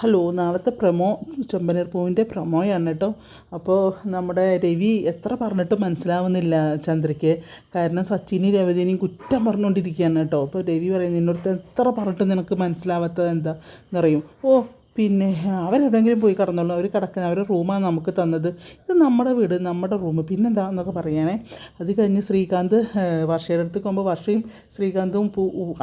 Hello നാളത്തെ promo ചെമ്പനീർ പൂവിന്റെ പ്രമോയാണ് കേട്ടോ. അപ്പോൾ നമ്മുടെ രവി എത്ര പറഞ്ഞിട്ടും മനസ്സിലാവുന്നില്ല ചന്ദ്രയ്ക്ക്. കാരണം സച്ചിനെയും രവതിനെയും കുറ്റം പറഞ്ഞുകൊണ്ടിരിക്കുകയാണ് കേട്ടോ. അപ്പോൾ രവി പറയുന്നത് നിന്നോട് എത്ര പറഞ്ഞിട്ടും നിനക്ക് മനസ്സിലാവാത്തത് എന്താ എന്നറിയും. ഓ പിന്നെ അവരെവിടെയെങ്കിലും പോയി കിടന്നോളൂ. അവർ കിടക്കുന്ന അവരുടെ റൂമാണ് നമുക്ക് തന്നത്. ഇത് നമ്മുടെ വീട് നമ്മുടെ റൂം. പിന്നെന്താ എന്നൊക്കെ പറയണേ അത് കഴിഞ്ഞ് ശ്രീകാന്ത് വർഷയുടെ അടുത്ത് പോകുമ്പോൾ വർഷയും ശ്രീകാന്തും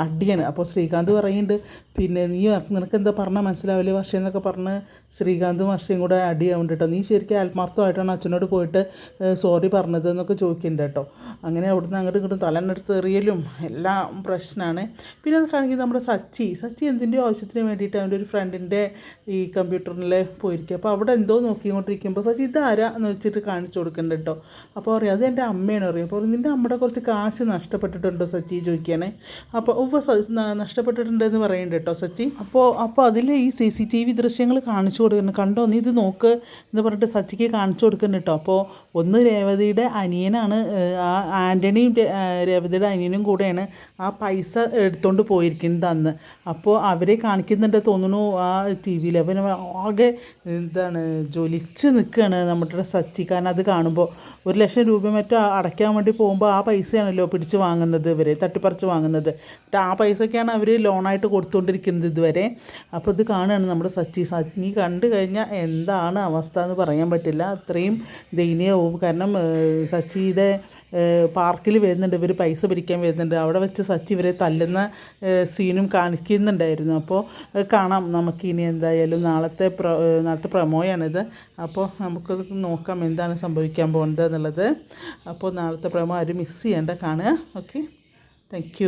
അടിയാണ്. അപ്പോൾ ശ്രീകാന്ത് പറയുന്നുണ്ട് പിന്നെ നീ നിനക്ക് എന്താ പറഞ്ഞാൽ മനസ്സിലാവില്ലേ വർഷ എന്നൊക്കെ പറഞ്ഞ് ശ്രീകാന്തും വർഷയും കൂടെ അടിയാവുന്നുണ്ട് കേട്ടോ നീ ശരിക്കും ആത്മാർത്ഥമായിട്ടാണ് അച്ഛനോട് പോയിട്ട് സോറി പറഞ്ഞത് എന്നൊക്കെ ചോദിക്കുന്നുണ്ട് കേട്ടോ അങ്ങനെ അവിടുന്ന് അങ്ങോട്ട് ഇങ്ങോട്ട് തലന്നെടുത്ത് എറിയലും എല്ലാം പ്രശ്നമാണ് പിന്നെ അത് കാണിക്കുന്നത് നമ്മുടെ സച്ചി. സച്ചി എന്തിന്റെ ആവശ്യത്തിന് വേണ്ടിയിട്ട് അവന്റെ ഒരു ഫ്രണ്ടിന്റെ ഈ കമ്പ്യൂട്ടറിൽ പോയിരിക്കുക. അപ്പോൾ അവിടെ എന്തോ നോക്കിക്കൊണ്ടിരിക്കുമ്പോൾ സച്ചി ഇതാരാ എന്ന് വെച്ചിട്ട് കാണിച്ചു കൊടുക്കുന്നുണ്ട് കേട്ടോ. അപ്പോൾ പറയും അത് എന്റെ അമ്മയാണ് പറയും അപ്പോൾ നിന്റെ അമ്മയുടെ കുറച്ച് കാശ് നഷ്ടപ്പെട്ടിട്ടുണ്ടോ സച്ചി ചോദിക്കുകയാണേ. അപ്പോൾ ഉവ്വ നഷ്ടപ്പെട്ടിട്ടുണ്ടെന്ന് പറയുന്നുണ്ട് കേട്ടോ സച്ചി അപ്പോൾ അപ്പോൾ അതിൽ ഈ സി സി ടി വി ദൃശ്യങ്ങൾ കാണിച്ചു കൊടുക്കുന്നു കണ്ടോ? നീ ഇത് നോക്ക് എന്ന് പറഞ്ഞിട്ട് സച്ചിക്ക് കാണിച്ചു കൊടുക്കുന്നുണ്ട് കേട്ടോ. അപ്പോൾ ഒന്ന് രേവതിയുടെ അനിയനാണ് ആ ആന്റണിയും രേവതിയുടെ അനിയനും കൂടെയാണ് ആ പൈസ എടുത്തുകൊണ്ട് പോയിരിക്കുന്നത് അന്ന്. അപ്പോൾ അവരെ കാണിക്കുന്നുണ്ട് തോന്നുന്നു ആ ടി വിയിൽ. അവൻ ആകെ എന്താണ് ജ്വലിച്ച് നിൽക്കുകയാണ് നമ്മുടെ സച്ചി. കാരണം അത് കാണുമ്പോൾ ഒരു ലക്ഷം രൂപ മറ്റോ അടയ്ക്കാൻ വേണ്ടി പോകുമ്പോൾ ആ പൈസയാണല്ലോ പിടിച്ച് വാങ്ങുന്നത് ഇവർ തട്ടിപ്പറിച്ച് വാങ്ങുന്നത്. എന്നിട്ട് ആ പൈസയ്ക്കാണ് അവർ ലോണായിട്ട് കൊടുത്തുകൊണ്ടിരിക്കുന്നത് ഇതുവരെ. അപ്പോൾ ഇത് കാണുകയാണ് നമ്മുടെ സച്ചി. സച്ചി കണ്ടു കഴിഞ്ഞാൽ എന്താണ് അവസ്ഥ എന്ന് പറയാൻ പറ്റില്ല. അത്രയും ദയനീയവും. കാരണം സച്ചിയുടെ പാർക്കിൽ വരുന്നുണ്ട്. ഇവർ പൈസ പിരിക്കാൻ വരുന്നുണ്ട്. അവിടെ വെച്ച് സച്ചി ഇവരെ തല്ലുന്ന സീനും കാണിക്കുന്നുണ്ടായിരുന്നു. അപ്പോൾ കാണാം. നമുക്കിനി എന്തായാലും നാളത്തെ പ്ര നാളത്തെ പ്രമോയാണിത്. അപ്പോൾ നമുക്കത് നോക്കാം എന്താണ് സംഭവിക്കാൻ പോകുന്നത് എന്നുള്ളത്. അപ്പോൾ നാളത്തെ പ്രമോ ആരും മിസ് ചെയ്യേണ്ട. കാണുക. Okay thank